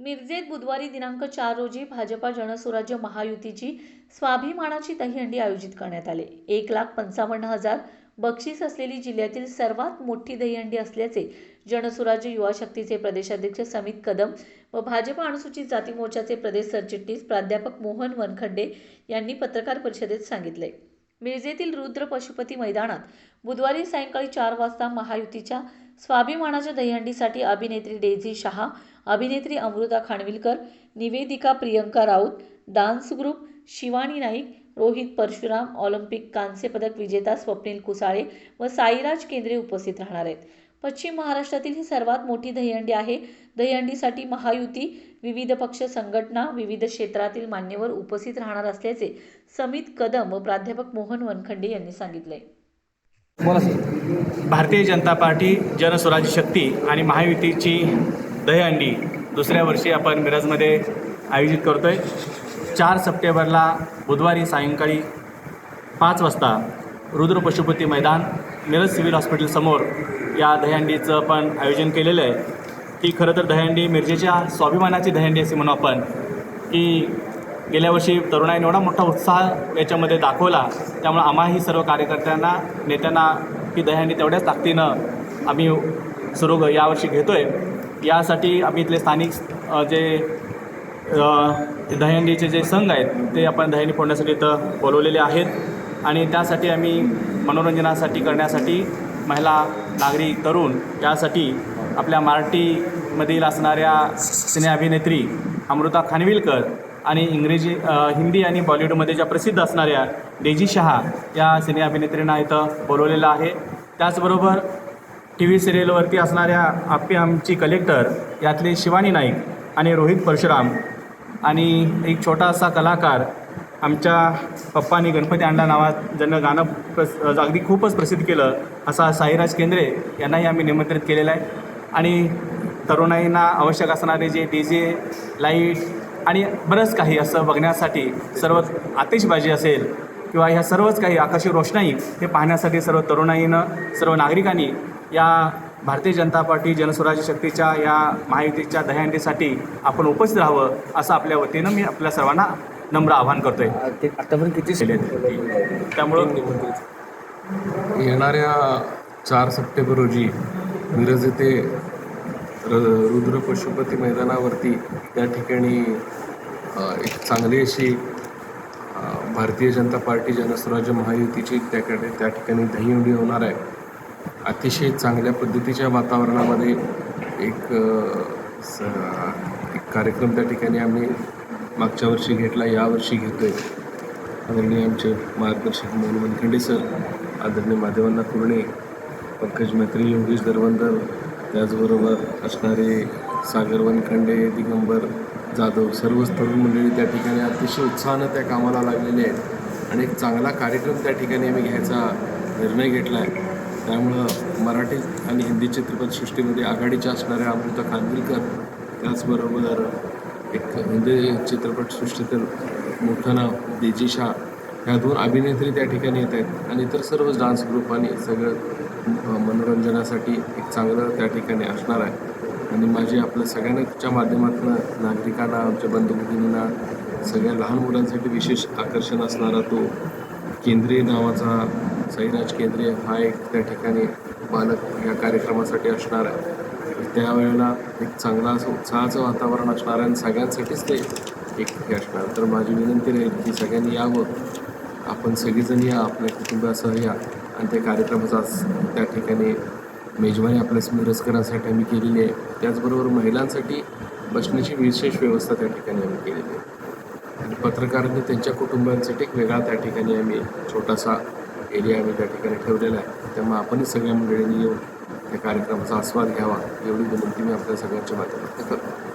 मिरजेत बुधवारी दिनांक चार रोजी भाजपा जनस्वराज्य महायुतीची स्वाभिमानाची दहीहंडी आयोजित करण्यात आले. एक लाख पंचावन्न हजार बक्षीस असलेली जिल्ह्यातील सर्वात मोठी दहीहंडी असल्याचे जनसुराज्य युवा शक्तीचे प्रदेशाध्यक्ष समित कदम व भाजपा अनुसूचित जाती मोर्चाचे प्रदेश सरचिटणीस प्राध्यापक मोहन वनखंडे यांनी पत्रकार परिषदेत सांगितले. मिरजेतील रुद्र पशुपती मैदानात बुधवारी सायंकाळी चार वाजता महायुतीच्या स्वाभिमानाच्या दहीहंडीसाठी अभिनेत्री डेझी शहा अभिनेत्री अमृता खानविलकर निवेदिका Priyanka Raut dance group Shivani Naik Rohit Parshuram Olympic कांस्यपदक विजेता स्वप्नील कुसाळे व साईराज केंद्रे उपस्थित राहणार आहेत. पश्चिम महाराष्ट्रातील ही सर्वात मोठी दहीहंडी आहे. दहीहंडीसाठी महायुती विविध पक्ष संघटना विविध क्षेत्रातील मान्यवर उपस्थित राहणार असल्याचे समित कदम व प्राध्यापक मोहन वनखंडे यांनी सांगितले. बोला सर भारतीय जनता पार्टी जनस्वराज्य शक्ती आणि महायुतीची दहीहंडी दुसऱ्या वर्षी आपण मिरजमध्ये आयोजित करतो आहे चार सप्टेंबरला बुधवारी सायंकाळी पाच वाजता रुद्र पशुपती मैदान मिरज सिव्हिल हॉस्पिटलसमोर या दहीहंडीचं पण आयोजन केलेलं आहे. ती खरं तर दहीहंडी मिरजेच्या स्वाभिमानाची दहीहंडी असे म्हणू आपण की गेल्या वर्षी तरुणाईने एवढा मोठा उत्साह याच्यामध्ये दाखवला. त्यामुळे आम्हाही सर्व कार्यकर्त्यांना नेत्यांना ही दहीहंडी तेवढ्याच ताकदीनं आम्ही सुरू यावर्षी घेतो आहे यासाठी आम्ही इथले स्थानिक जे दहीहंडीचे जे संघ आहेत ते आपण दहीहंडी फोडण्यासाठी इथं बोलवलेले आहेत. आणि त्यासाठी आम्ही मनोरंजनासाठी करण्यासाठी महिला नागरिक तरुण त्यासाठी आपल्या मराठीमधील असणाऱ्या सिने अभिनेत्री अमृता खानविलकर आणि इंग्रजी हिंदी आणि बॉलिवूडमध्ये ज्या प्रसिद्ध असणाऱ्या डेजी शहा या सिने अभिनेत्रींना इथं बोलवलेलं आहे. त्याचबरोबर टी व्ही सिरियलवरती असणाऱ्या आप्पी आमची कलेक्टर यातले शिवानी नाईक आणि रोहित परशुराम आणि एक छोटा असा कलाकार आमच्या पप्पानी गणपती अंडा नावात ज्यांना गाणं प्रस अगदी खूपच प्रसिद्ध केलं असा साईराज केंद्रे यांनाही आम्ही निमंत्रित केलेलं आहे. आणि तरुणाईंना आवश्यक असणारे जे डी जे लाइट आणि बरंच काही असं बघण्यासाठी सर्व आतिषबाजी असेल किंवा ह्या सर्वच काही आकाशी रोषणाई हे पाहण्यासाठी सर्व तरुणाईनं सर्व नागरिकांनी या भारतीय जनता पार्टी जनस्वराज्य शक्तीच्या या महायुतीच्या दहीहंडीसाठी आपण उपस्थित राहावं असं आपल्या वतीनं मी आपल्या सर्वांना नम्र आवाहन करतोय. आतापर्यंत किती केले त्यामुळं येणाऱ्या चार सप्टेंबर रोजी मिरज येथे र- रुद्र पशुपती मैदानावरती त्या ठिकाणी एक चांगली अशी भारतीय जनता पार्टी जनस्वराज्य महायुतीची त्याकडे त्या ठिकाणी दहीहंडी होणार आहे. अतिशय चांगल्या पद्धतीच्या वातावरणामध्ये एक स- एक कार्यक्रम त्या ठिकाणी आम्ही मागच्या वर्षी घेतला यावर्षी घेतो आहे आदरणीय आमचे मार्गदर्शक मोहन वनखंडे सर आदरणीय माधवांना कुर्णे पंकज मैत्री योगेश दरवंदर त्याचबरोबर असणारे सागर वनखंडे दिगंबर जाधव सर्वच तरुण मंडळी त्या ठिकाणी अतिशय उत्साहानं त्या कामाला लागलेले आहेत. आणि एक चांगला कार्यक्रम त्या ठिकाणी आम्ही घ्यायचा निर्णय घेतला आहे त्यामुळं मराठी आणि हिंदी चित्रपटसृष्टीमध्ये आघाडीच्या असणाऱ्या अमृता खानविलकर त्याचबरोबर एक हिंदी चित्रपटसृष्टीतील मोठं नाव देजी शाह ह्या दोन अभिनेत्री त्या ठिकाणी येत आहेत. आणि इतर सर्व डान्स ग्रुप आणि सगळं मनोरंजनासाठी एक चांगलं त्या ठिकाणी असणार आहे. आणि माझी आपल्या सगळ्यांच्या माध्यमातून नागरिकांना आमच्या बंधुभगिनींना सगळ्या लहान मुलांसाठी विशेष आकर्षण असणारा तो केंद्रीय नावाचा सईराज केंद्रीय हा एक त्या ठिकाणी बालक या कार्यक्रमासाठी असणार आहे. त्यावेळेला एक चांगला असं उत्साहाचं वातावरण असणार आहे आणि सगळ्यांसाठीच ते एक हे असणार. तर माझी विनंती राहील की सगळ्यांनी यावं. आपण सगळीजण या आपल्या कुटुंबासह या आणि त्या कार्यक्रमाचा त्या ठिकाणी मेजवानी आपल्या मिरजकरांसाठी आम्ही केलेली आहे. त्याचबरोबर महिलांसाठी बसण्याची विशेष व्यवस्था त्या ठिकाणी आम्ही केलेली आहे. आणि पत्रकारांनी त्यांच्या कुटुंबांसाठी एक वेगळा त्या ठिकाणी आम्ही छोटासा एरिया आम्ही त्या ठिकाणी ठेवलेला आहे. त्यामुळे आपणही सगळ्या मंडळींनी येऊन त्या कार्यक्रमाचा आस्वाद घ्यावा एवढी विनंती मी आपल्या सगळ्यांच्या माध्यमातून करतो.